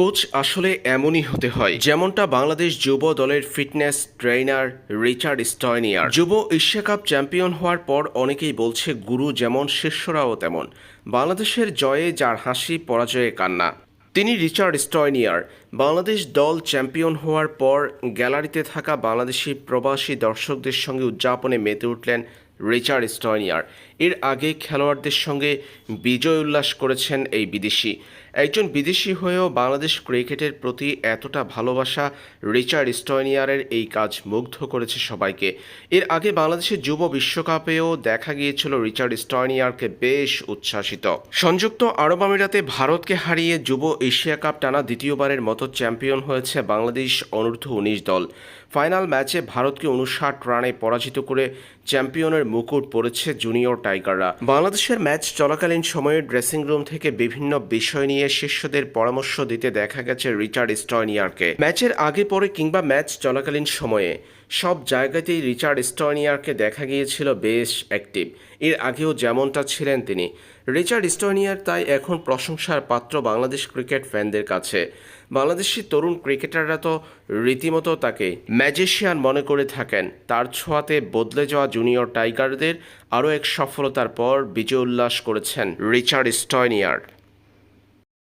Coach আসলে এমনই হতে হয়, যেমনটা বাংলাদেশ যুব দলের ফিটনেস ট্রেনার রিচার্ড স্টয়নিয়ার। যুব এশিয়া কাপ চ্যাম্পিয়ন হওয়ার পর অনেকেই বলছে গুরু যেমন, শিষ্যরাও তেমন। বাংলাদেশের জয়ে যার হাসি, পরাজয়ে কান্না। তিনি রিচার্ড স্টয়নিয়ার। বাংলাদেশ দল চ্যাম্পিয়ন হওয়ার পর গ্যালারিতে থাকা বাংলাদেশি প্রবাসী দর্শকদের সঙ্গে উদযাপনে মেতে উঠলেন রিচার্ড স্টয়নিয়ার। এর আগে খেলোয়াড়দের সঙ্গে বিজয় উল্লাস করেছেন এই বিদেশি। একজন বিদেশি হয়েও বাংলাদেশ ক্রিকেটের প্রতি এতটা ভালোবাসা রিচার্ড স্টয়নিয়ারের এই কাজ মুগ্ধ করেছে সবাইকে। এর আগে বাংলাদেশের যুব বিশ্বকাপেও দেখা গিয়েছিল রিচার্ড স্টয়নিয়ারকে বেশ উচ্ছ্বাসিত। সংযুক্ত আরব আমিরাতে ভারতকে হারিয়ে যুব এশিয়া কাপ টানা দ্বিতীয়বারের মতো চ্যাম্পিয়ন হয়েছে বাংলাদেশ অনূর্ধ্ব উনিশ দল। ফাইনাল ম্যাচে ভারতকে উনষাট রানে পরাজিত করে চ্যাম্পিয়নের মুকুট পড়েছে জুনিয়র টাইগাররা। বাংলাদেশের ম্যাচ চলাকালীন সময়ে ড্রেসিং রুম থেকে বিভিন্ন বিষয় নিয়ে শিষ্যদের পরামর্শ দিতে দেখা গেছে রিচার্ড স্টয়নিয়ারকে। ম্যাচের আগে পরে কিংবা ম্যাচ চলাকালীন সময়ে। সব জায়গাতেই রিচার্ড স্টয়নিয়ারকে দেখা গিয়েছিল বেশ অ্যাক্টিভ। এর আগেও যেমনটা ছিলেন তিনি। রিচার্ড স্টয়নিয়ার তাই এখন প্রশংসার পাত্র বাংলাদেশ ক্রিকেট ফ্যানদের কাছে। বাংলাদেশি তরুণ ক্রিকেটাররা তো রীতিমতো তাকে ম্যাজিশিয়ান মনে করে থাকেন। তার ছোঁয়াতে বদলে যাওয়া জুনিয়র টাইগারদের আরও এক সফলতার পর বিজয় উল্লাস করেছেন রিচার্ড স্টয়নিয়ার